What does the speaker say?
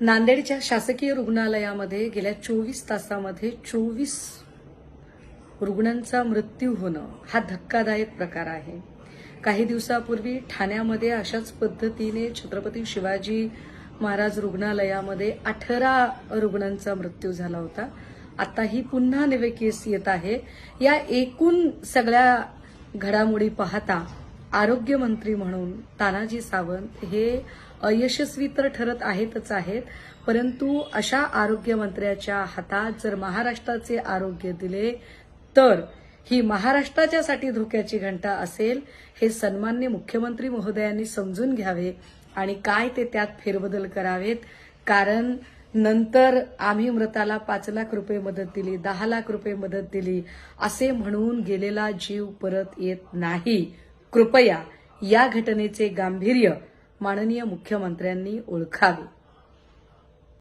नांदेडच्या शासकीय रुग्णालयामध्ये गेल्या चोवीस तासामध्ये चोवीस रुग्णांचा मृत्यू होणं हा धक्कादायक प्रकार आहे. काही दिवसापूर्वी ठाण्यामध्ये अशाच पद्धतीने छत्रपती शिवाजी महाराज रुग्णालयामध्ये अठरा रुग्णांचा मृत्यू झाला होता. आता ही पुन्हा नवे केस येत आहे. या एकूण सगळ्या घडामोडी पाहता आरोग्यमंत्री म्हणून तानाजी सावंत हे अयशस्वी तर ठरत आहेतच आहेत परंतु अशा आरोग्यमंत्र्याच्या हातात जर महाराष्ट्राचे आरोग्य दिले तर ही महाराष्ट्राच्यासाठी धोक्याची घंटा असेल हे सन्मान्य मुख्यमंत्री महोदयांनी समजून घ्यावे आणि काय ते त्यात फेरबदल करावेत कारण नंतर आम्ही मृताला पाच लाख रुपये मदत दिली दहा लाख रुपये मदत दिली असे म्हणून गेलेला जीव परत येत नाही. कृपया या घटनेचे गांभीर्य माननीय मुख्यमंत्र्यांनी ओळखावे.